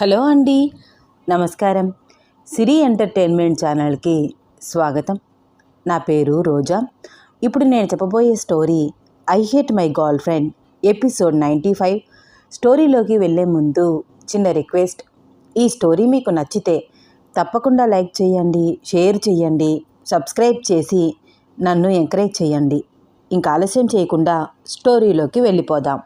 Hello అండి. నమస్కారం. సిరి entertainment ఛానల్కి స్వాగతం. నా పేరు రోజా. ఇప్పుడు నేను చెప్పబోయే story I hate my girlfriend episode ninety five. స్టోరీలోకి వెళ్ళే ముందు చిన్న రిక్వెస్ట్. ఈ స్టోరీ మీకు నచ్చితే తప్పకుండా లైక్ చేయండి షేర్ చేయండి సబ్స్క్రైబ్ చేసి నన్ను ఎంకరేజ్ చేయండి. ఇంకా ఆలస్యం చేయకుండా స్టోరీలోకి వెళ్ళిపోదాం.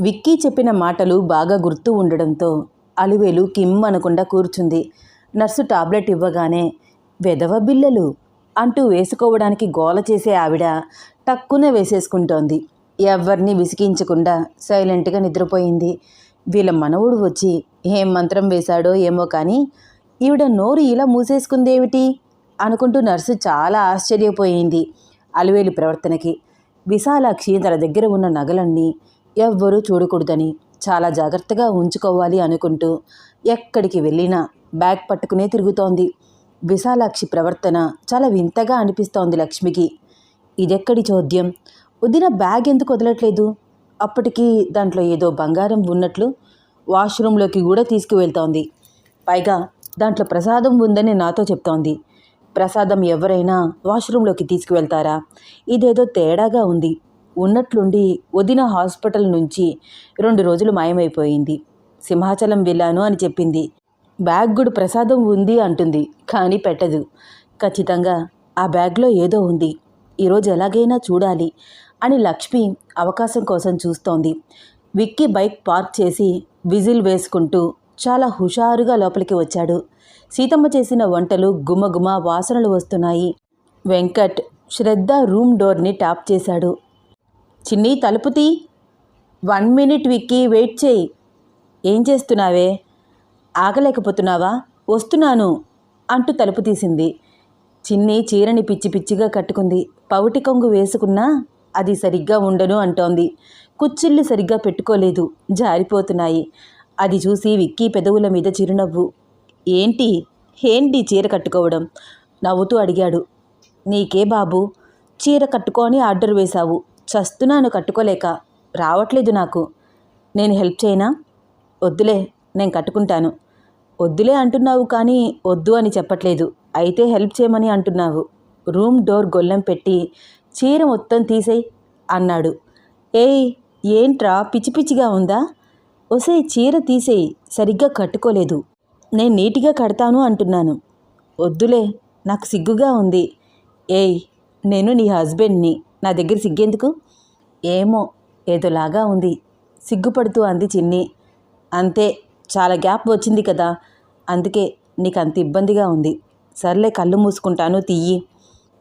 విక్కీ చెప్పిన మాటలు బాగా గుర్తు ఉండడంతో అలివేలు కిమ్ అనకుండా కూర్చుంది. నర్సు టాబ్లెట్ ఇవ్వగానే వెదవ బిల్లలు అంటూ వేసుకోవడానికి గోల చేసే ఆవిడ టక్కున వేసేసుకుంటోంది. ఎవరిని విసిగించకుండా సైలెంట్గా నిద్రపోయింది. వీళ్ళ మనవుడు వచ్చి ఏం మంత్రం వేశాడో ఏమో కానీ ఈవిడ నోరు ఇలా మూసేసుకుందేమిటి అనుకుంటూ నర్సు చాలా ఆశ్చర్యపోయింది అలివేలు ప్రవర్తనకి. విశాలాక్షి తన దగ్గర ఉన్న నగలన్నీ ఎవ్వరూ చూడకూడదని చాలా జాగ్రత్తగా ఉంచుకోవాలి అనుకుంటూ ఎక్కడికి వెళ్ళినా బ్యాగ్ పట్టుకునే తిరుగుతోంది. విశాలాక్షి ప్రవర్తన చాలా వింతగా అనిపిస్తోంది లక్ష్మికి. ఇదెక్కడి చోద్యం? వదిన బ్యాగ్ ఎందుకు వదలట్లేదు? అప్పటికి దాంట్లో ఏదో బంగారం ఉన్నట్లు వాష్రూమ్లోకి కూడా తీసుకువెళ్తోంది. పైగా దాంట్లో ప్రసాదం ఉందని నాతో చెప్తోంది. ప్రసాదం ఎవరైనా వాష్రూమ్లోకి తీసుకువెళ్తారా? ఇదేదో తేడాగా ఉంది. ఉన్నట్లుండి వదిన హాస్పిటల్ నుంచి రెండు రోజులు మాయమైపోయింది. సింహాచలం వెళ్ళాను అని చెప్పింది. బ్యాగ్ గుడి ప్రసాదం ఉంది అంటుంది కానీ పెట్టదు. ఖచ్చితంగా ఆ బ్యాగ్లో ఏదో ఉంది. ఈరోజు ఎలాగైనా చూడాలి అని లక్ష్మి అవకాశం కోసం చూస్తోంది. విక్కీ బైక్ పార్క్ చేసి విజిల్ వేసుకుంటూ చాలా హుషారుగా లోపలికి వచ్చాడు. సీతమ్మ చేసిన వంటలు గుమగుమ వాసనలు వస్తున్నాయి. వెంకట్ శ్రద్ధ రూమ్ డోర్ని ట్యాప్ చేశాడు. చిన్ని తలుపు తీ. వన్ మినిట్ విక్కీ వెయిట్ చేయి. ఏం చేస్తున్నావే? ఆగలేకపోతున్నావా? వస్తున్నాను అంటూ తలుపు తీసింది. చిన్ని చీరని పిచ్చి పిచ్చిగా కట్టుకుంది. పౌటి కొంగు వేసుకున్నా అది సరిగ్గా ఉండను అంటోంది. కుచ్చిళ్ళు సరిగ్గా పెట్టుకోలేదు. జారిపోతున్నాయి. అది చూసి విక్కీ పెదవుల మీద చిరునవ్వు. ఏంటి? ఏంటి చీర కట్టుకోవడం? నవ్వుతూ అడిగాడు. నీకే బాబు? చీర కట్టుకొని ఆర్డర్ వేశావు. చస్తున్నాను కట్టుకోలేక. రావట్లేదు నాకు. నేను హెల్ప్ చేయనా? వద్దులే నేను కట్టుకుంటాను. వద్దులే అంటున్నావు కానీ వద్దు అని చెప్పట్లేదు. అయితే హెల్ప్ చేయమని అంటున్నావు. రూమ్ డోర్ గొల్లెం పెట్టి చీర మొత్తం తీసేయి అన్నాడు. ఏయ్ ఏంట్రా? పిచ్చి పిచ్చిగా ఉందా? ఒసే చీర తీసేయి. సరిగ్గా కట్టుకోలేదు. నేను నీట్గా కడతాను అంటున్నాను. వద్దులే నాకు సిగ్గుగా ఉంది. ఏయ్ నేను నీ హస్బెండ్ని. నా దగ్గర సిగ్గెందుకు? ఏమో ఏదోలాగా ఉంది. సిగ్గుపడుతూ అంది చిన్ని. అంతే చాలా గ్యాప్ వచ్చింది కదా. అందుకే నీకు అంత ఇబ్బందిగా ఉంది. సర్లే కళ్ళు మూసుకుంటాను తీయి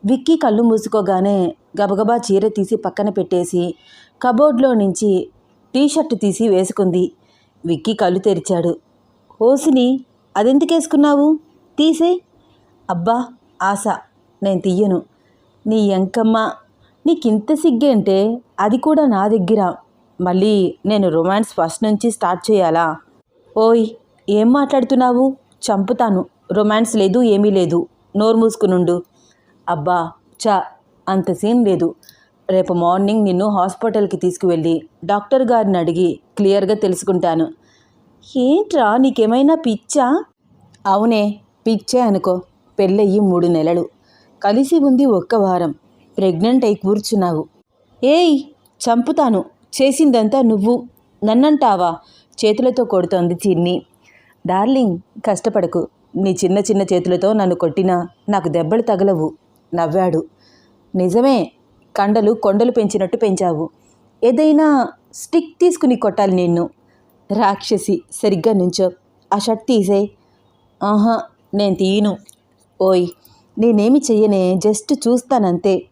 విక్కీ కళ్ళు మూసుకోగానే గబగబా చీర తీసి పక్కన పెట్టేసి కబోర్డ్లో నుంచి టీషర్ట్ తీసి వేసుకుంది. విక్కీ కళ్ళు తెరిచాడు. ఓసిని అదెందుకేసుకున్నావు? తీసే అబ్బా ఆశ నేను తీయను నీ ఎంకమ్మ నీకింత సిగ్గేంటే అది కూడా నా దగ్గర. మళ్ళీ నేను రొమాన్స్ ఫస్ట్ నుంచి స్టార్ట్ చేయాలా? ఓయ్ ఏం మాట్లాడుతున్నావు? చంపుతాను. రొమాన్స్ లేదు ఏమీ లేదు. నోరు మూసుకునుండు. అబ్బా చా అంత సీన్ లేదు. రేపు మార్నింగ్ నిన్ను హాస్పిటల్కి తీసుకువెళ్ళి డాక్టర్ గారిని అడిగి క్లియర్గా తెలుసుకుంటాను. ఏంట్రా నీకేమైనా పిచ్చా? అవునే పిచ్చే అనుకో. పెళ్ళయ్యి మూడు నెలలు. కలిసి ఉంది ఒక్క వారం. ప్రెగ్నెంట్ అయి కూర్చున్నావు. ఏయ్ చంపుతాను. చేసిందంతా నువ్వు. నన్నంటావా? చేతులతో కొడుతోంది చిన్ని. డార్లింగ్ కష్టపడకు. నీ చిన్న చిన్న చేతులతో నన్ను కొట్టినా నాకు దెబ్బలు తగలవు. నవ్వాడు. నిజమే కండలు కొండలు పెంచినట్టు పెంచావు. ఏదైనా స్టిక్ తీసుకుని కొట్టాలి నిన్ను. రాక్షసి సరిగ్గా నుంచో. ఆ షర్ట్ తీసే ఆహా నేను తీయను. ఓయ్ నేనేమి చెయ్యనే? జస్ట్ చూస్తానంతే.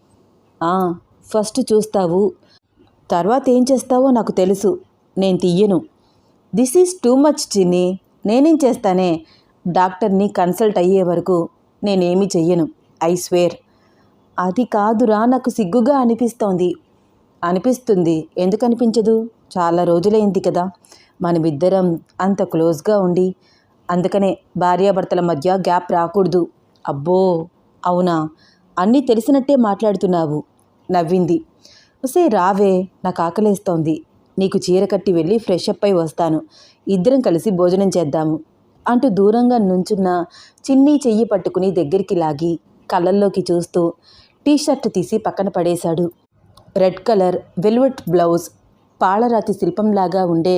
ఫస్ట్ చూస్తావు. తర్వాత ఏం చేస్తావో నాకు తెలుసు. నేను తీయను దిస్ ఈజ్ టూ మచ్ చిన్ని. నేనేం చేస్తానే? డాక్టర్ని కన్సల్ట్ అయ్యే వరకు నేనేమి చెయ్యను. I swear. అది కాదురా నాకు సిగ్గుగా అనిపిస్తోంది. అనిపిస్తుంది. ఎందుకు అనిపించదు? చాలా రోజులైంది కదా. మనమిద్దరం అంత క్లోజ్గా ఉండి అందుకనే భార్యాభర్తల మధ్య గ్యాప్ రాకూడదు. అబ్బో! అవునా? అన్నీ తెలిసినట్టే మాట్లాడుతున్నావు నవ్వింది. ఒసే రావే నాకు ఆకలేస్తోంది. నీకు చీర కట్టి వెళ్ళి ఫ్రెష్ అప్ అయి వస్తాను. ఇద్దరం కలిసి భోజనం చేద్దాము. అంటూ దూరంగా నుంచున్న చిన్ని చెయ్యి పట్టుకుని దగ్గరికి లాగి కళ్ళల్లోకి చూస్తూ టీ షర్ట్ తీసి పక్కన పడేశాడు. రెడ్ కలర్ వెల్వెట్ బ్లౌజ్ పాలరాతి శిల్పంలాగా ఉండే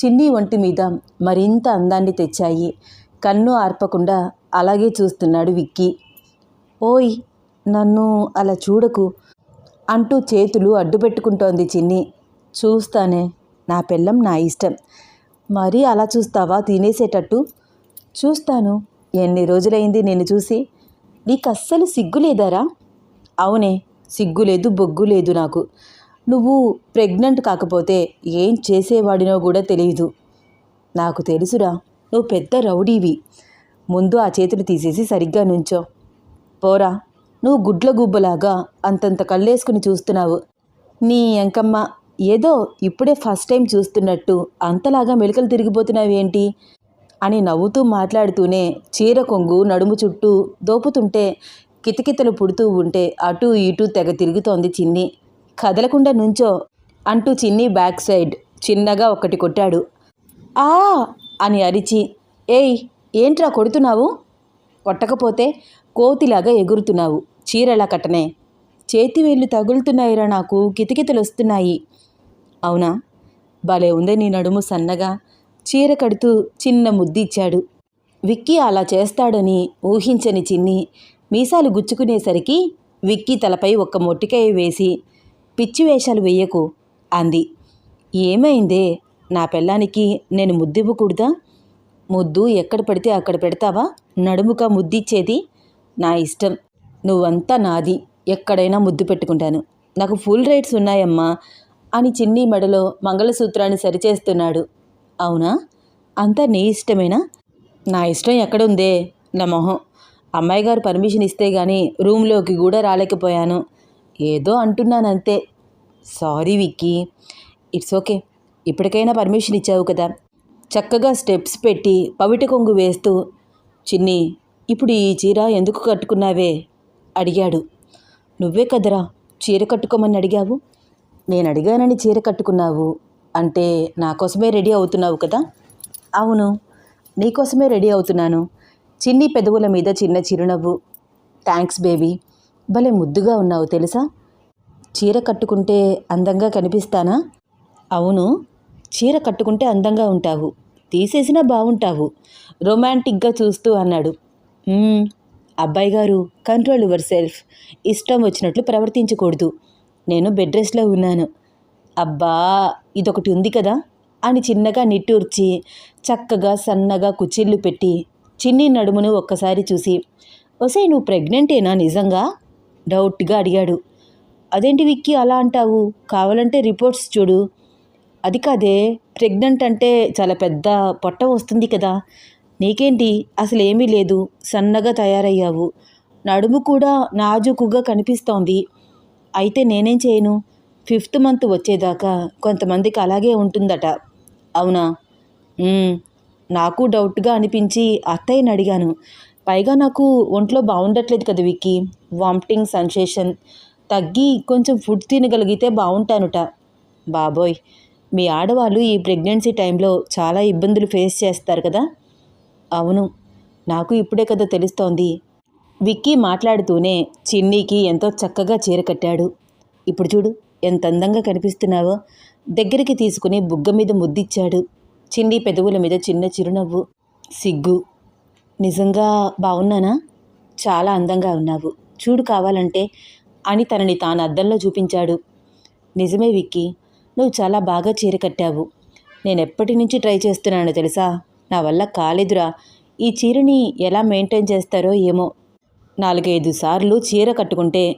చిన్ని ఒంటి మీద మరింత అందాన్ని తెచ్చాయి. కన్ను ఆర్పకుండా అలాగే చూస్తున్నాడు విక్కీ. ఓయ్ నన్ను అలా చూడకు అంటూ చేతులు అడ్డుపెట్టుకుంటోంది చిన్ని. చూస్తానే నా పెళ్ళం నా ఇష్టం. మరీ అలా చూస్తావా? తినేసేటట్టు. చూస్తాను ఎన్ని రోజులైంది నిన్ను చూసి. నీకు అస్సలు సిగ్గు లేదారా అవునే సిగ్గు లేదు బొగ్గు లేదు నాకు. నువ్వు ప్రెగ్నెంట్ కాకపోతే ఏం చేసేవాడినో కూడా తెలియదు నాకు తెలుసురా నువ్వు పెద్ద రౌడీవి. ముందు ఆ చేతులు తీసేసి సరిగ్గా నుంచో. పోరా. నువ్వు గుడ్ల గుబ్బలాగా అంతంత కళ్ళేసుకుని చూస్తున్నావు. నీ ఎంకమ్మ ఏదో ఇప్పుడే ఫస్ట్ టైం చూస్తున్నట్టు అంతలాగా మెలికలు తిరిగిపోతున్నావేంటి అని నవ్వుతూ మాట్లాడుతూనే చీర కొంగు నడుము చుట్టూ దోపుతుంటే కితకితలు పుడుతూ ఉంటే అటూ ఇటూ తెగ తిరుగుతోంది చిన్ని. కదలకుండా నుంచో అంటూ చిన్ని బ్యాక్ సైడ్ చిన్నగా ఒకటి కొట్టాడు. ఆ! అని అరిచి ఏయ్ ఏంట్రా కొడుతున్నావు? కొట్టకపోతే కోతిలాగా ఎగురుతున్నావు. చీరలా కట్టనే. చేతి వేళ్ళు తగులుతున్నాయిరా నాకు. కితకితలు వస్తున్నాయి అవునా? భలే ఉందే నీ నడుము సన్నగా. చీర కడుతూ చిన్న ముద్దిచ్చాడు. విక్కీ అలా చేస్తాడని ఊహించని చిన్ని మీసాలు గుచ్చుకునేసరికి విక్కీ తలపై ఒక్క మొట్టికాయ వేసి పిచ్చి వేషాలు వెయ్యకు అంది. ఏమైందే? నా పెళ్ళానికి నేను ముద్దివ్వకూడదా? ముద్దు ఎక్కడ పడితే అక్కడ పెడతావా? నడుముక ముద్దిచ్చేది? నా ఇష్టం. నువ్వంతా నాది. ఎక్కడైనా ముద్దు పెట్టుకుంటాను. నాకు ఫుల్ రైట్స్ ఉన్నాయమ్మా అని చిన్ని మెడలో మంగళసూత్రాన్ని సరిచేస్తున్నాడు. అవునా? అంతా నీ ఇష్టమేనా? నా ఇష్టం ఎక్కడుందే? నా మొహం. అమ్మాయి గారు పర్మిషన్ ఇస్తే గానీ రూమ్లోకి కూడా రాలేకపోయాను. ఏదో అంటున్నానంతే. సారీ విక్కీ. It's okay. ఇప్పటికైనా పర్మిషన్ ఇచ్చావు కదా. చక్కగా స్టెప్స్ పెట్టి పవిట కొంగు వేస్తూ చిన్ని ఇప్పుడు ఈ చీర ఎందుకు కట్టుకున్నావే? అడిగాడు. నువ్వే కదరా చీర కట్టుకోమని అడిగావు? నేను అడిగానని చీర కట్టుకున్నావు అంటే నా కోసమే రెడీ అవుతున్నావు కదా? అవును నీకోసమే రెడీ అవుతున్నాను. చిన్ని పెదవుల మీద చిన్న చిరునవ్వు. థ్యాంక్స్ బేబీ భలే ముద్దుగా ఉన్నావు తెలుసా? చీర కట్టుకుంటే అందంగా కనిపిస్తానా? అవును చీర కట్టుకుంటే అందంగా ఉంటావు. తీసేసినా బాగుంటావు రొమాంటిక్గా చూస్తూ అన్నాడు. అబ్బాయి గారు కంట్రోల్ యువర్ సెల్ఫ్. ఇష్టం వచ్చినట్లు ప్రవర్తించకూడదు. నేను బెడ్ రెస్ట్లో ఉన్నాను. అబ్బా ఇదొకటి ఉంది కదా? అని చిన్నగా నిట్టూర్చి చక్కగా సన్నగా కుచ్చిళ్ళు పెట్టి చిన్ని నడుమును ఒక్కసారి చూసి ఒసే నువ్వు ప్రెగ్నెంటేనా నిజంగా? డౌట్గా అడిగాడు. అదేంటి విక్కి అలా అంటావు? కావాలంటే రిపోర్ట్స్ చూడు. అది కాదే ప్రెగ్నెంట్ అంటే చాలా పెద్ద పొట్ట వస్తుంది కదా? నీకేంటి? అసలేమీ లేదు. సన్నగా తయారయ్యావు. నడుము కూడా నాజుకుగా కనిపిస్తోంది. అయితే నేనేం చేయను? ఫిఫ్త్ మంత్ వచ్చేదాకా కొంతమందికి అలాగే ఉంటుందట. అవునా? నాకు డౌట్గా అనిపించి అత్తయ్యని అడిగాను. పైగా నాకు ఒంట్లో బాగుండట్లేదు కదా విక్కీ. వామిటింగ్ సెన్సేషన్ తగ్గి కొంచెం ఫుడ్ తినగలిగితే బాగుంటానుట బాబోయ్! మీ ఆడవాళ్ళు ఈ ప్రెగ్నెన్సీ టైంలో చాలా ఇబ్బందులు ఫేస్ చేస్తారు కదా? అవును నాకు ఇప్పుడే కదా తెలుస్తోంది. విక్కీ మాట్లాడుతూనే చిన్నీకి ఎంతో చక్కగా చీర కట్టాడు. ఇప్పుడు చూడు ఎంత అందంగా కనిపిస్తున్నావో. దగ్గరికి తీసుకుని బుగ్గ మీద ముద్దిచ్చాడు. చిన్ని పెదవుల మీద చిన్న చిరునవ్వు. సిగ్గు. నిజంగా బాగున్నానా చాలా అందంగా ఉన్నావు. చూడు కావాలంటే అని తనని తాను అద్దంలో చూపించాడు. నిజమే విక్కీ నువ్వు చాలా బాగా చీర కట్టావు. నేను ఎప్పటి నుంచి ట్రై చేస్తున్నాను తెలుసా? నా వల్ల కాలేదురా. ఈ చీరని ఎలా మెయింటైన్ చేస్తారో ఏమో. నాలుగైదు సార్లు చీర కట్టుకుంటే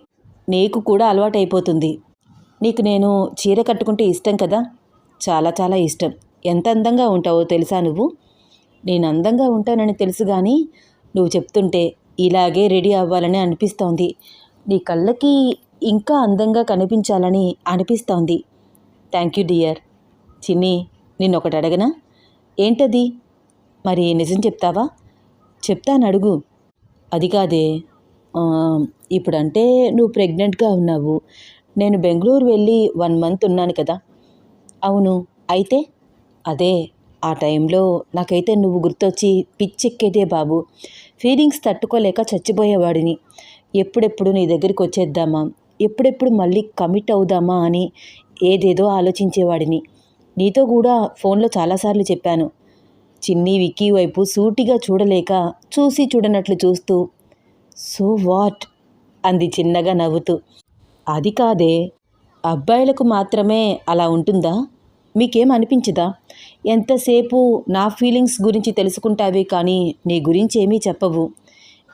నీకు కూడా అలవాటైపోతుంది. నీకు నేను చీర కట్టుకుంటే ఇష్టం కదా? చాలా చాలా ఇష్టం. ఎంత అందంగా ఉంటావో తెలుసా నువ్వు? నేను అందంగా ఉంటానని తెలుసు కానీ నువ్వు చెప్తుంటే ఇలాగే రెడీ అవ్వాలని అనిపిస్తోంది. నీ కళ్ళకి ఇంకా అందంగా కనిపించాలని అనిపిస్తోంది. Thank you dear. చిన్ని నిన్నొకటి అడగనా? ఏంటది? మరి నిజం చెప్తావా? చెప్తాను అడుగు అది కాదే ఇప్పుడంటే నువ్వు ప్రెగ్నెంట్గా ఉన్నావు. నేను బెంగళూరు వెళ్ళి వన్ మంత్ ఉన్నాను కదా. అవును అయితే? అదే ఆ టైంలో నాకైతే నువ్వు గుర్తొచ్చి పిచ్చెక్కేదే బాబు. ఫీలింగ్స్ తట్టుకోలేక చచ్చిపోయేవాడిని. ఎప్పుడెప్పుడు నీ దగ్గరికి వచ్చేద్దామా? ఎప్పుడెప్పుడు మళ్ళీ కమిట్ అవుదామా అని ఏదేదో ఆలోచించేవాడిని. నీతో కూడా ఫోన్లో చాలాసార్లు చెప్పాను. చిన్ని విక్కీ వైపు సూటిగా చూడలేక చూసి చూడనట్లు చూస్తూ సో వాట్? అంది చిన్నగా నవ్వుతూ. అది కాదే అబ్బాయిలకు మాత్రమే అలా ఉంటుందా? మీకేం అనిపించదా? ఎంతసేపు నా ఫీలింగ్స్ గురించి తెలుసుకుంటావే కానీ నీ గురించి ఏమీ చెప్పవు.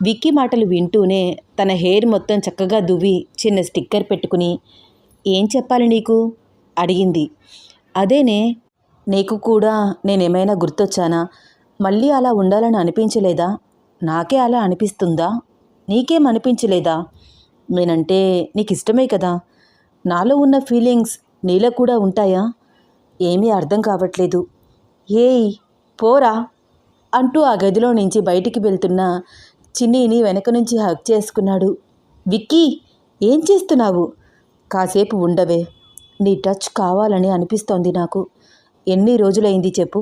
విక్కీ మాటలు వింటూనే తన హెయిర్ మొత్తం చక్కగా దువ్వి చిన్న స్టిక్కర్ పెట్టుకుని ఏం చెప్పాలి నీకు? అడిగింది. అదేనే నీకు కూడా నేనేమైనా గుర్తొచ్చానా? మళ్ళీ అలా ఉండాలని అనిపించలేదా? నాకే అలా అనిపిస్తుందా? నీకేం అనిపించలేదా? నేనంటే నీకు ఇష్టమే కదా. నాలో ఉన్న ఫీలింగ్స్ నీలో కూడా ఉంటాయా? ఏమీ అర్థం కావట్లేదు. ఏయ్ పోరా! అంటూ ఆ గదిలో నుంచి బయటికి వెళ్తున్న చిన్నీని వెనక నుంచి హక్ చేసుకున్నాడు. విక్కీ ఏం చేస్తున్నావు? కాసేపు ఉండవే. నీ టచ్ కావాలని అనిపిస్తోంది నాకు. ఎన్ని రోజులైంది చెప్పు.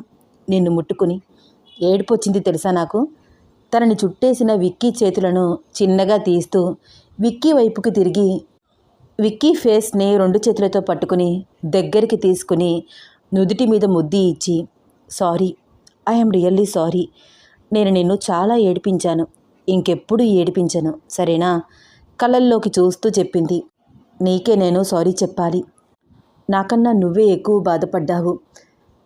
నిన్ను ముట్టుకుని ఏడుపొచ్చింది తెలుసా నాకు? తనని చుట్టేసిన విక్కీ చేతులను చిన్నగా తీస్తూ విక్కీ వైపుకి తిరిగి విక్కీ ఫేస్ని రెండు చేతులతో పట్టుకుని దగ్గరికి తీసుకుని నుదుటి మీద ముద్ది ఇచ్చి సారీ ఐఎమ్ రియల్లీ సారీ. నేను నిన్ను చాలా ఏడిపించాను. ఇంకెప్పుడు ఏడిపించను సరేనా కళ్ళల్లోకి చూస్తూ చెప్పింది. నీకే నేను సారీ చెప్పాలి. నాకన్నా నువ్వే ఎక్కువ బాధపడ్డావు.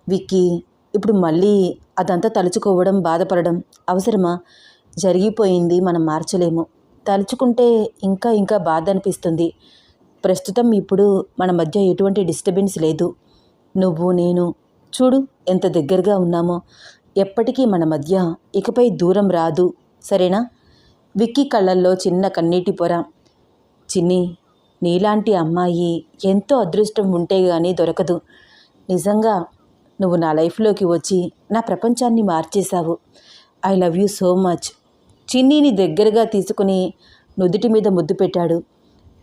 విక్కీ ఇప్పుడు మళ్ళీ అదంతా తలుచుకోవడం బాధపడడం అవసరమా? జరిగిపోయింది మనం మార్చలేము. తలుచుకుంటే ఇంకా ఇంకా బాధ అనిపిస్తుంది ప్రస్తుతం ఇప్పుడు మన మధ్య ఎటువంటి డిస్టర్బెన్స్ లేదు. నువ్వు నేను చూడు ఎంత దగ్గరగా ఉన్నామో. ఎప్పటికీ మన మధ్య ఇకపై దూరం రాదు. సరేనా? విక్కీ కళ్ళల్లో చిన్న కన్నీటి పొర. చిన్ని నీలాంటి అమ్మాయి ఎంతో అదృష్టం ఉంటే గానీ దొరకదు. నిజంగా నువ్వు నా లైఫ్లోకి వచ్చి నా ప్రపంచాన్ని మార్చేశావు. I love you so much. చిన్నీని దగ్గరగా తీసుకుని నుదుటి మీద ముద్దు పెట్టాడు.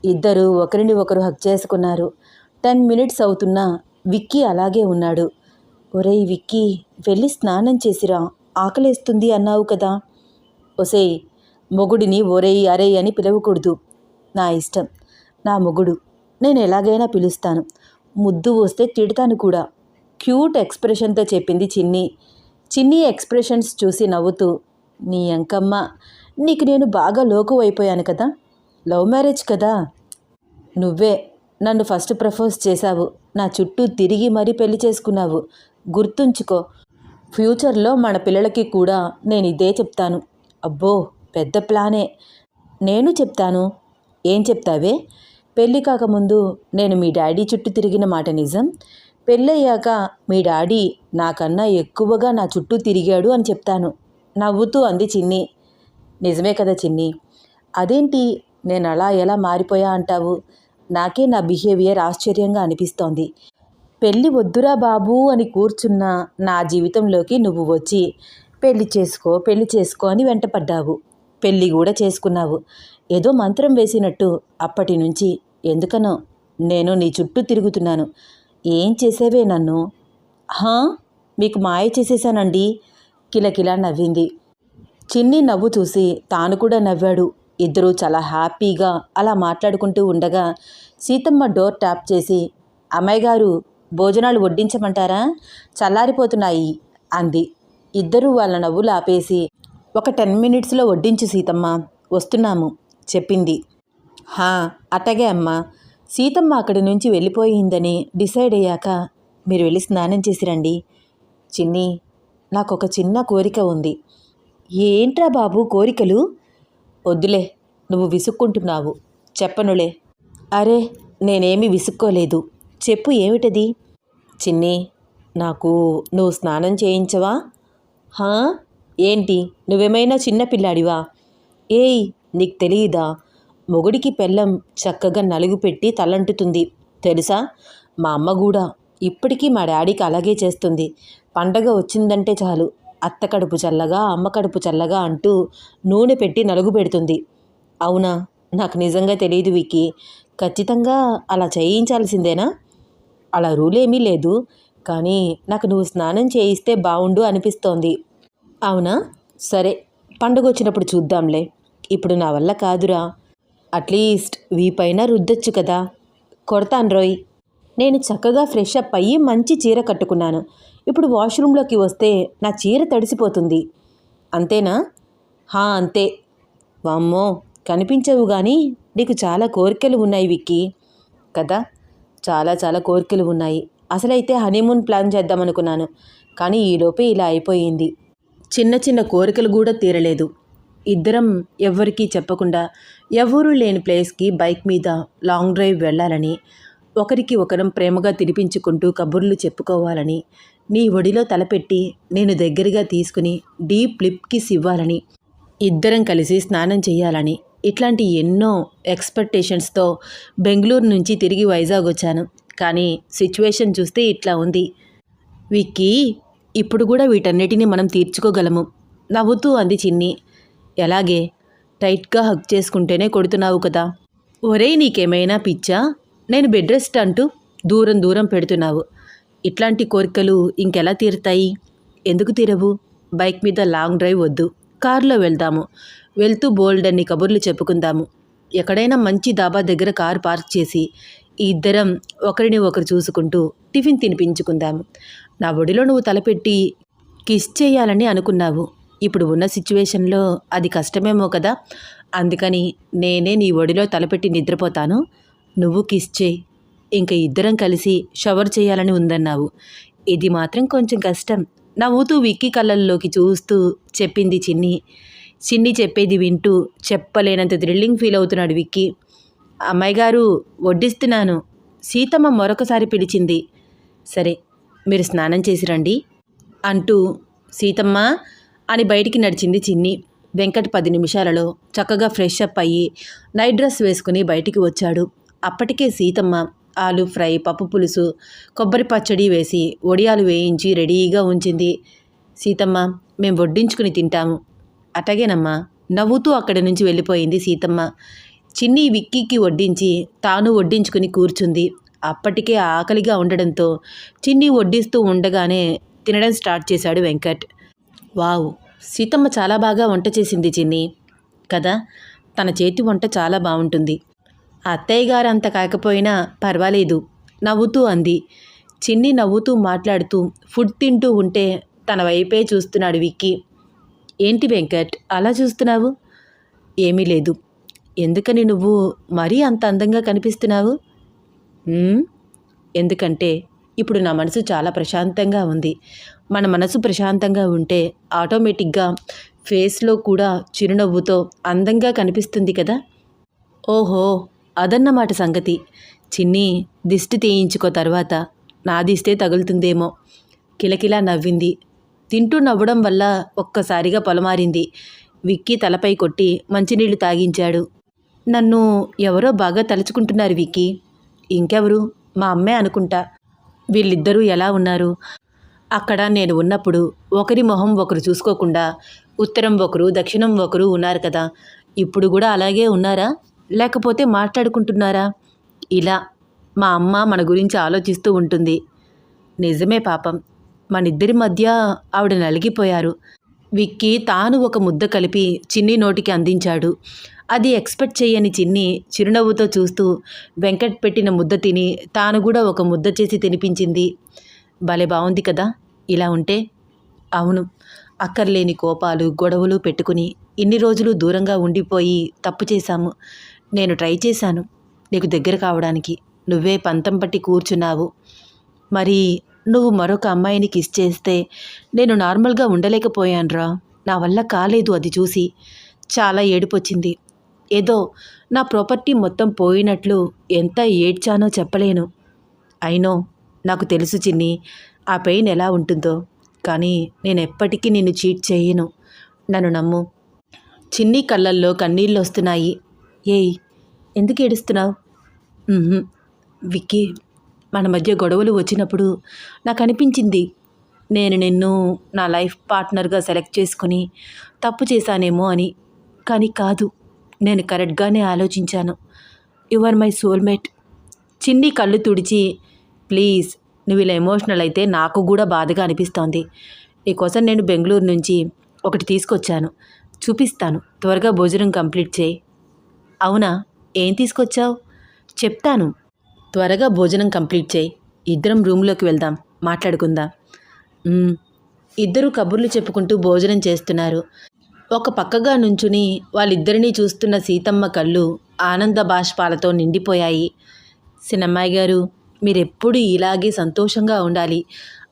ఇద్దరు ఒకరిని ఒకరు హక్ చేసుకున్నారు. టెన్ మినిట్స్ అవుతున్నా విక్కీ అలాగే ఉన్నాడు. ఒరేయ్ విక్కీ వెళ్ళి స్నానం చేసిరా. ఆకలేస్తుంది అన్నావు కదా. ఒసేయ్ మొగుడిని ఒరేయ్ అరేయ్ అని పిలవకూడదు. నా ఇష్టం. నా మొగుడు. నేను ఎలాగైనా పిలుస్తాను. ముద్దు వస్తే తిడతాను కూడా. క్యూట్ ఎక్స్ప్రెషన్తో చెప్పింది చిన్ని. చిన్ని ఎక్స్ప్రెషన్స్ చూసి నవ్వుతూ నీ అంకమ్మ నీకు నేను బాగా లోకు అయిపోయాను కదా? లవ్ మ్యారేజ్ కదా? నువ్వే నన్ను ఫస్ట్ ప్రపోజ్ చేశావు. నా చుట్టూ తిరిగి మరీ పెళ్ళి చేసుకున్నావు. గుర్తుంచుకో ఫ్యూచర్లో మన పిల్లలకి కూడా నేను ఇదే చెప్తాను. అబ్బో పెద్ద ప్లానే. నేను చెప్తాను. ఏం చెప్తావే? పెళ్ళి కాకముందు నేను మీ డాడీ చుట్టూ తిరిగిన మాట నిజం? పెళ్ళయ్యాక మీ డాడీ నాకన్నా ఎక్కువగా నా చుట్టూ తిరిగాడు అని చెప్తాను. నవ్వుతూ అంది చిన్ని. నిజమే కదా చిన్ని. అదేంటి? నేను అలా ఎలా మారిపోయా అంటావు? నాకే నా బిహేవియర్ ఆశ్చర్యంగా అనిపిస్తోంది. పెళ్ళి వద్దురా బాబు అని కూర్చున్న నా జీవితంలోకి నువ్వు వచ్చి పెళ్ళి చేసుకో పెళ్ళి చేసుకో అని వెంటపడ్డావు. పెళ్ళి కూడా చేసుకున్నావు. ఏదో మంత్రం వేసినట్టు అప్పటి నుంచి. ఎందుకనో? నేను నీ చుట్టూ తిరుగుతున్నాను. ఏం చేసేవే నన్ను? హా? మీకు మాయ చేసేసానండి కిలకిలా నవ్వింది. చిన్ని నవ్వు చూసి తాను కూడా నవ్వాడు. ఇద్దరూ చాలా హ్యాపీగా అలా మాట్లాడుకుంటూ ఉండగా సీతమ్మ డోర్ ట్యాప్ చేసి అమ్మాయి గారు భోజనాలు వడ్డించమంటారా? చల్లారిపోతున్నాయి అంది. ఇద్దరూ వాళ్ళ నవ్వులు ఆపేసి ఒక టెన్ మినిట్స్లో వడ్డించు సీతమ్మ వస్తున్నాము చెప్పింది. హా అట్టగే అమ్మా. సీతమ్మ అక్కడి నుంచి వెళ్ళిపోయిందని డిసైడ్ అయ్యాక మీరు వెళ్ళి స్నానం చేసి రండి. చిన్ని నాకు ఒక చిన్న కోరిక ఉంది. ఏంట్రా బాబు కోరికలు? వద్దులే నువ్వు విసుక్కుంటున్నావు. చెప్పనులే. అరే నేనేమి విసుక్కోలేదు. చెప్పు ఏమిటది? చిన్ని నాకు నువ్వు స్నానం చేయించవా? హా? ఏంటి? నువ్వేమైనా చిన్న పిల్లాడివా? ఏయ్ నీకు తెలియదా మొగుడికి పెళ్ళం చక్కగా నలుగు పెట్టి తలంటుతుంది. తెలుసా? మా అమ్మ కూడా ఇప్పటికీ మా డాడీకి అలాగే చేస్తుంది. పండగ వచ్చిందంటే చాలు. అత్త కడుపు చల్లగా అమ్మ కడుపు చల్లగా అంటూ నూనె పెట్టి నలుగు పెడుతుంది. అవునా? నాకు నిజంగా తెలియదు వికి ఖచ్చితంగా అలా చేయించాల్సిందేనా? అలా రూల్ ఏమీ లేదు. కానీ నాకు నువ్వు స్నానం చేయిస్తే బాగుండు అనిపిస్తోంది. అవునా? సరే పండుగ వచ్చినప్పుడు చూద్దాంలే. ఇప్పుడు నా వల్ల కాదురా. అట్లీస్ట్ వీపైన రుద్దొచ్చు కదా. కొడతాను రోయ్. నేను చక్కగా ఫ్రెష్ అప్ అయ్యి మంచి చీర కట్టుకున్నాను. ఇప్పుడు వాష్రూమ్లోకి వస్తే నా చీర తడిసిపోతుంది. అంతేనా? హా అంతే. వామ్మో కనిపించవు కానీ నీకు చాలా కోరికలు ఉన్నాయి విక్కీ. కదా? చాలా చాలా కోరికలు ఉన్నాయి. అసలైతే హనీమూన్ ప్లాన్ చేద్దామనుకున్నాను. కానీ ఈలోపే ఇలా అయిపోయింది. చిన్న చిన్న కోరికలు కూడా తీరలేదు. ఇద్దరం ఎవ్వరికీ చెప్పకుండా ఎవరూ లేని ప్లేస్కి బైక్ మీద లాంగ్ డ్రైవ్ వెళ్ళాలని ఒకరికి ఒకరం ప్రేమగా తినిపించుకుంటూ కబుర్లు చెప్పుకోవాలని నీ ఒడిలో తలపెట్టి నేను దగ్గరగా తీసుకుని డీప్ లిప్ కిస్ ఇవ్వాలని ఇద్దరం కలిసి స్నానం చేయాలని ఇట్లాంటి ఎన్నో ఎక్స్పెక్టేషన్స్తో బెంగళూరు నుంచి తిరిగి వైజాగ్ వచ్చాను. కానీ సిచ్యువేషన్ చూస్తే ఇట్లా ఉంది. విక్కీ ఇప్పుడు కూడా వీటన్నిటిని మనం తీర్చుకోగలము. నవ్వుతూ అంది చిన్ని. ఎలాగే? టైట్గా హక్ చేసుకుంటేనే కొడుతున్నావు కదా. ఒరేయ్ నీకేమైనా పిచ్చా? నేను బెడ్ రెస్ట్ అంటూ దూరం దూరం పెడుతున్నావు. ఇట్లాంటి కోరికలు ఇంకెలా తీరుతాయి? ఎందుకు తీరవు? బైక్ మీద లాంగ్ డ్రైవ్ వద్దు. కారులో వెళ్దాము. వెళ్తూ బోల్డ్ అన్ని కబుర్లు చెప్పుకుందాము. ఎక్కడైనా మంచి దాబా దగ్గర కారు పార్క్ చేసి ఇద్దరం ఒకరిని ఒకరు చూసుకుంటూ టిఫిన్ తినిపించుకుందాము. నా ఒడిలో నువ్వు తలపెట్టి కిస్ చేయాలని అనుకున్నావు. ఇప్పుడు ఉన్న సిచ్యువేషన్లో అది కష్టమేమో కదా. అందుకని నేనే నీ ఒడిలో తలపెట్టి నిద్రపోతాను. నువ్వు కిస్ చేయి. ఇంక ఇద్దరం కలిసి షవర్ చేయాలని ఉందన్నావు. ఇది మాత్రం కొంచెం కష్టం. నవ్వుతూ విక్కీ కళ్ళల్లోకి చూస్తూ చెప్పింది చిన్ని. చిన్ని చెప్పేది వింటూ చెప్పలేనంత థ్రిల్లింగ్ ఫీల్ అవుతున్నాడు విక్కీ. అమ్మాయి గారు వడ్డిస్తున్నాను. సీతమ్మ మరొకసారి పిలిచింది. సరే మీరు స్నానం చేసి రండి అంటూ సీతమ్మ అని బయటికి నడిచింది చిన్ని. వెంకట్ పది నిమిషాలలో చక్కగా ఫ్రెష్ అప్ అయ్యి నైట్ డ్రెస్ వేసుకుని బయటికి వచ్చాడు. అప్పటికే సీతమ్మ ఆలు ఫ్రై పప్పు పులుసు కొబ్బరి పచ్చడి వేసి వడియాలు వేయించి రెడీగా ఉంచింది. సీతమ్మ మేము వడ్డించుకుని తింటాము. అటగేనమ్మా నవ్వుతూ అక్కడి నుంచి వెళ్ళిపోయింది సీతమ్మ. చిన్ని విక్కీకి వడ్డించి తాను వడ్డించుకుని కూర్చుంది. అప్పటికే ఆకలిగా ఉండడంతో చిన్ని వడ్డిస్తూ ఉండగానే తినడం స్టార్ట్ చేశాడు వెంకట్. వావ్! సీతమ్మ చాలా బాగా వంట చేసింది చిన్ని కదా? తన చేతి వంట చాలా బాగుంటుంది అత్తయ్య గారు అంత కాకపోయినా పర్వాలేదు నవ్వుతూ అంది. చిన్ని నవ్వుతూ మాట్లాడుతూ ఫుడ్ తింటూ ఉంటే తన వైపే చూస్తున్నాడు విక్కీ. ఏంటి వెంకట్ అలా చూస్తున్నావు? ఏమీ లేదు. ఎందుకని నువ్వు మరీ అంత అందంగా కనిపిస్తున్నావు? ఎందుకంటే ఇప్పుడు నా మనసు చాలా ప్రశాంతంగా ఉంది. మన మనసు ప్రశాంతంగా ఉంటే ఆటోమేటిక్గా ఫేస్లో కూడా చిరునవ్వుతో అందంగా కనిపిస్తుంది కదా? ఓహో అదన్నమాట సంగతి. చిన్ని దిష్టి తీయించుకో తర్వాత. నాదిస్తే తగులుతుందేమో. కిలకిలా నవ్వింది. తింటూ నవ్వడం వల్ల ఒక్కసారిగా పొలమారింది. విక్కీ తలపై కొట్టి మంచినీళ్ళు తాగించాడు. నన్ను ఎవరో బాగా తలుచుకుంటున్నారు విక్కీ. ఇంకెవరు? మా అమ్మే అనుకుంటా. వీళ్ళిద్దరూ ఎలా ఉన్నారు? అక్కడ నేను ఉన్నప్పుడు ఒకరి మొహం ఒకరు చూసుకోకుండా ఉత్తరం ఒకరు దక్షిణం ఒకరు ఉన్నారు కదా. ఇప్పుడు కూడా అలాగే ఉన్నారా? లేకపోతే మాట్లాడుకుంటున్నారా? ఇలా మా అమ్మ మన గురించి ఆలోచిస్తూ ఉంటుంది. నిజమే పాపం. మనిద్దరి మధ్య ఆవిడ నలిగిపోయారు. విక్కీ తాను ఒక ముద్ద కలిపి చిన్ని నోటికి అందించాడు. అది ఎక్స్పెక్ట్ చేయని చిన్ని చిరునవ్వుతో చూస్తూ వెంకట్ పెట్టిన ముద్ద తిని తాను కూడా ఒక ముద్ద చేసి తినిపించింది. భలే బాగుంది కదా? ఇలా ఉంటే? అవును. అక్కర్లేని కోపాలు గొడవలు పెట్టుకుని ఇన్ని రోజులు దూరంగా ఉండిపోయి తప్పు చేశాము. నేను ట్రై చేశాను నీకు దగ్గర కావడానికి. నువ్వే పంతం పట్టి కూర్చున్నావు. మరి నువ్వు మరొక అమ్మాయిని కిస్ చేస్తే నేను నార్మల్గా ఉండలేకపోయానురా. నా వల్ల కాలేదు అది చూసి. చాలా ఏడుపొచ్చింది. ఏదో నా ప్రాపర్టీ మొత్తం పోయినట్లు ఎంత ఏడ్చానో చెప్పలేను. అయినో నాకు తెలుసు చిన్ని ఆ పెయిన్ ఎలా ఉంటుందో కానీ నేను ఎప్పటికీ నిన్ను చీట్ చేయను. నన్ను నమ్ము. చిన్ని కళ్ళల్లో కన్నీళ్ళు వస్తున్నాయి. ఏయ్ ఎందుకు ఏడుస్తున్నావు? విక్కీ మన మధ్య గొడవలు వచ్చినప్పుడు నాకు అనిపించింది. నేను నిన్ను నా లైఫ్ పార్ట్నర్గా సెలెక్ట్ చేసుకుని తప్పు చేశానేమో అని. కానీ కాదు. నేను కరెక్ట్గానే ఆలోచించాను. You are my soulmate. Chinni కళ్ళు తుడిచి ప్లీజ్ నువ్వు ఇలా ఎమోషనల్ అయితే నాకు కూడా బాధగా అనిపిస్తోంది. నీకోసం నేను బెంగళూరు నుంచి ఒకటి తీసుకొచ్చాను. చూపిస్తాను. త్వరగా భోజనం కంప్లీట్ చేయి. అవునా? ఏం తీసుకొచ్చావు? చెప్తాను. త్వరగా భోజనం కంప్లీట్ చేయి. ఇద్దరం రూమ్లోకి వెళ్దాం. మాట్లాడుకుందాం. ఇద్దరు కబుర్లు చెప్పుకుంటూ భోజనం చేస్తున్నారు. ఒక పక్కగా నుంచుని వాళ్ళిద్దరినీ చూస్తున్న సీతమ్మ కళ్ళు ఆనంద బాష్పాలతో నిండిపోయాయి. సినమ్మాయి గారు మీరెప్పుడు ఇలాగే సంతోషంగా ఉండాలి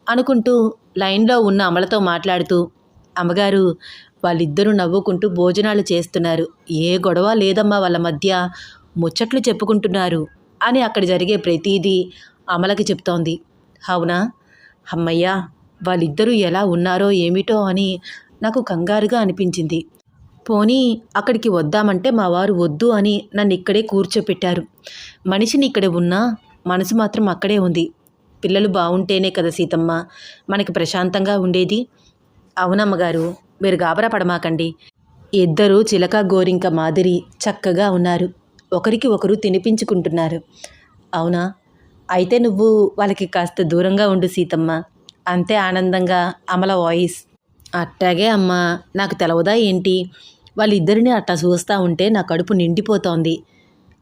అనుకుంటూ లైన్లో ఉన్న అమలతో మాట్లాడుతూ అమ్మగారు వాళ్ళిద్దరూ నవ్వుకుంటూ భోజనాలు చేస్తున్నారు. ఏ గొడవ లేదమ్మా వాళ్ళ మధ్య. ముచ్చట్లు చెప్పుకుంటున్నారు అని అక్కడ జరిగే ప్రతిదీ అమలకి చెప్తోంది. అవునా? అమ్మయ్యా వాళ్ళిద్దరూ ఎలా ఉన్నారో ఏమిటో అని నాకు కంగారుగా అనిపించింది. పోనీ అక్కడికి వద్దామంటే మా వారు వద్దు అని నన్ను ఇక్కడే కూర్చోపెట్టారు. మనిషిని ఇక్కడే ఉన్నా మనసు మాత్రం అక్కడే ఉంది. పిల్లలు బాగుంటేనే కదా సీతమ్మ. మనకి ప్రశాంతంగా ఉండేది. అవునమ్మగారు మీరు గాబరా పడమాకండి. ఇద్దరు చిలక గోరింక మాదిరి చక్కగా ఉన్నారు. ఒకరికి ఒకరు తినిపించుకుంటున్నారు. అవునా? అయితే నువ్వు వాళ్ళకి కాస్త దూరంగా ఉండు సీతమ్మ. అంతే ఆనందంగా అమల వాయిస్. అట్టాగే అమ్మా నాకు తెలవదా ఏంటి? వాళ్ళిద్దరిని అట్టా చూస్తూ ఉంటే నా కడుపు నిండిపోతోంది.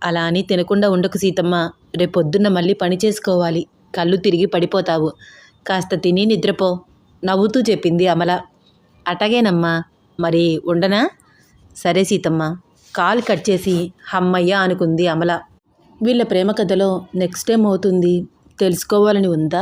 అలా అని తినకుండా ఉండకు సీతమ్మ. రేపొద్దున్న మళ్ళీ పని చేసుకోవాలి. కళ్ళు తిరిగి పడిపోతావు. కాస్త తిని నిద్రపో. నవ్వుతూ చెప్పింది అమల. అటగేనమ్మా మరి ఉండనా? సరే సీతమ్మ. కాల్ కట్ చేసి హమ్మయ్య అనుకుంది అమల. వీళ్ళ ప్రేమ కథలో నెక్స్ట్ టైం అవుతుంది తెలుసుకోవాలని ఉందా?